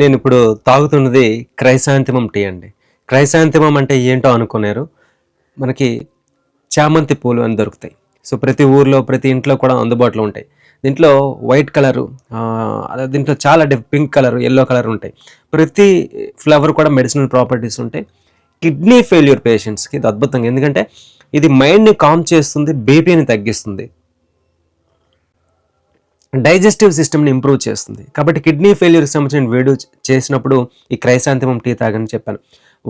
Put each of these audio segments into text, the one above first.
నేను ఇప్పుడు తాగుతున్నది chrysanthemum tea అండి. క్రైసాంతిమం అంటే ఏంటో అనుకున్నారు మనకి చామంతి పూలు అని దొరుకుతాయి. సో ప్రతి ఊర్లో ప్రతి ఇంట్లో కూడా అందుబాటులో ఉంటాయి. దీంట్లో వైట్ కలరు దీంట్లో చాలా డి పింక్ కలర్ ఎల్లో కలర్ ఉంటాయి. ప్రతి ఫ్లవర్ కూడా మెడిసినల్ ప్రాపర్టీస్ ఉంటాయి. కిడ్నీ ఫెయిల్యూర్ పేషెంట్స్కి ఇది అద్భుతంగా ఎందుకంటే ఇది మైండ్ని కామ్ చేస్తుంది బీపీని తగ్గిస్తుంది. డైజెస్టివ్ సిస్టమ్ని ఇంప్రూవ్ చేస్తుంది. కాబట్టి కిడ్నీ ఫెయిల్యూర్కి సంబంధించిన వీడియో చేసినప్పుడు ఈ క్రైసాంతిమం టీ తాగని చెప్పాను.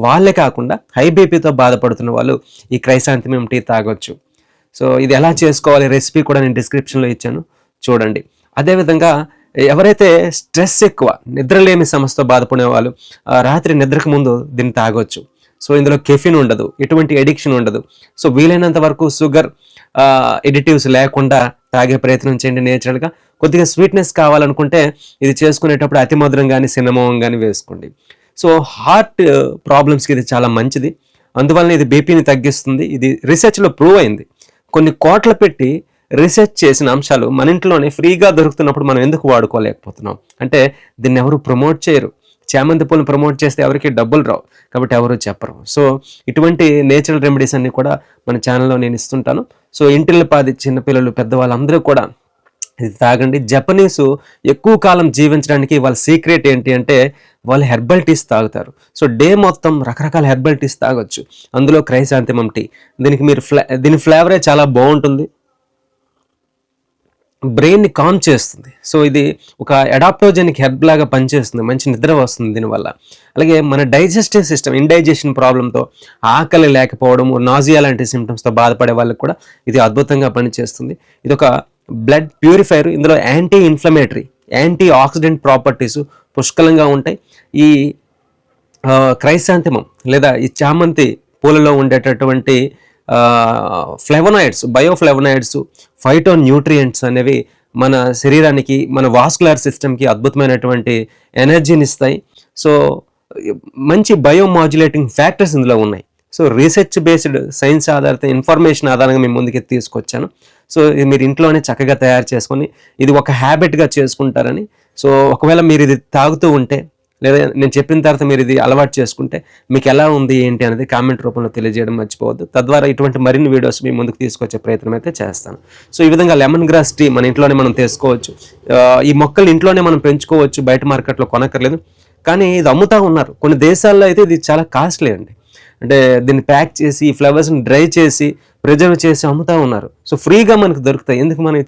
వాళ్ళే కాకుండా హై బీపీతో బాధపడుతున్న వాళ్ళు ఈ క్రైసాంతిమం టీ తాగొచ్చు. సో ఇది ఎలా చేసుకోవాలి రెసిపీ కూడా నేను డిస్క్రిప్షన్లో ఇచ్చాను. చూడండి. అదేవిధంగా ఎవరైతే స్ట్రెస్ ఎక్కువ నిద్రలేమి సమస్యతో బాధపడే వాళ్ళు రాత్రి నిద్రకు ముందు దీన్ని తాగొచ్చు. సో ఇందులో కెఫిన్ ఉండదు. ఎటువంటి ఎడిక్షన్ ఉండదు. సో వీలైనంత వరకు షుగర్ ఎడిటివ్స్ లేకుండా తాగే ప్రయత్నం చేయండి నేచురల్గా కొద్దిగా స్వీట్నెస్ కావాలనుకుంటే ఇది చేసుకునేటప్పుడు అతి మధురం కానీ సిన్నమోహం కానీ వేసుకోండి. సో హార్ట్ ప్రాబ్లమ్స్కి ఇది చాలా మంచిది. అందువలన ఇది బీపీని తగ్గిస్తుంది. ఇది రీసెర్చ్లో ప్రూవ్ అయింది. కొన్ని కోట్లు పెట్టి రీసెర్చ్ చేసిన అంశాలు మన ఇంట్లోనే ఫ్రీగా దొరుకుతున్నప్పుడు మనం ఎందుకు వాడుకోలేకపోతున్నాం? అంటే దీన్ని ఎవరు ప్రమోట్ చేయరు. చామంతి పూలను ప్రమోట్ చేస్తే ఎవరికి డబ్బులు రావు. కాబట్టి ఎవరు చెప్పరు. సో ఇటువంటి నేచురల్ రెమెడీస్ అన్ని కూడా మన ఛానల్లో నేను ఇస్తుంటాను. సో ఇంటిల్ని పాది చిన్నపిల్లలు పెద్దవాళ్ళందరూ కూడా ఇది తాగండి. జపనీసు ఎక్కువ కాలం జీవించడానికి వాళ్ళ సీక్రెట్ ఏంటి అంటే వాళ్ళు హెర్బల్ టీస్ తాగుతారు. సో డే మొత్తం రకరకాల హెర్బల్ టీస్ తాగొచ్చు. అందులో క్రైసాంతిమం టీ. దీనికి మీరు ఫ్లే దీని ఫ్లేవరే చాలా బాగుంటుంది. బ్రెయిన్ని కామ్ చేస్తుంది. సో ఇది ఒక అడాప్టోజెనిక్ హెర్బ్ లాగా పనిచేస్తుంది. మంచి నిద్ర వస్తుంది దీనివల్ల. అలాగే మన డైజెస్టివ్ సిస్టమ్ ఇండైజెషన్ ప్రాబ్లంతో ఆకలి లేకపోవడం నాజియా లాంటి సిమ్టమ్స్తో బాధపడే వాళ్ళకి కూడా ఇది అద్భుతంగా పనిచేస్తుంది. ఇది ఒక బ్లడ్ ప్యూరిఫైర్ ఇందులో anti inflammatory antioxidant properties పుష్కలంగా ఉంటాయి. ఈ క్రైసాంతిమం లేదా ఈ చామంతి పూలలో ఉండేటటువంటి ఫ్లెవనాయిడ్స్ బయోఫ్లెవనాయిడ్స్ ఫైటో న్యూట్రియంట్స్ అనేవి మన శరీరానికి మన వాస్కులర్ సిస్టమ్కి అద్భుతమైనటువంటి ఎనర్జీని ఇస్తాయి. సో మంచి బయోమాడ్యులేటింగ్ ఫ్యాక్టర్స్ ఇందులో ఉన్నాయి. సో రీసెర్చ్ బేస్డ్ సైన్స్ ఆధారిత ఇన్ఫర్మేషన్ ఆధారంగా మేము ముందుకి తీసుకొచ్చాను. సో ఇది మీరు ఇంట్లోనే చక్కగా తయారు చేసుకొని ఇది ఒక హ్యాబిట్గా చేసుకుంటారని. సో ఒకవేళ మీరు ఇది తాగుతూ ఉంటే లేదా నేను చెప్పిన తర్వాత మీరు ఇది అలవాటు చేసుకుంటే మీకు ఎలా ఉంది ఏంటి అనేది కామెంట్ రూపంలో తెలియజేయడం మర్చిపోవద్దు. తద్వారా ఇటువంటి మరిన్ని వీడియోస్ మీ ముందుకు తీసుకొచ్చే ప్రయత్నం అయితే చేస్తాను. సో ఈ విధంగా లెమన్ గ్రాస్ టీ మన ఇంట్లోనే మనం తీసుకోవచ్చు. ఈ మొక్కలు ఇంట్లోనే మనం పెంచుకోవచ్చు బయట మార్కెట్లో కొనక్కర్లేదు. కానీ ఇది అమ్ముతా ఉన్నారు. కొన్ని దేశాల్లో అయితే ఇది చాలా కాస్ట్లీ అండి. అంటే దీన్ని ప్యాక్ చేసి ఈ ఫ్లవర్స్ని డ్రై చేసి ప్రిజర్వ్ చేసి అమ్ముతా ఉన్నారు. సో ఫ్రీగా మనకు దొరుకుతాయి. ఎందుకు మనం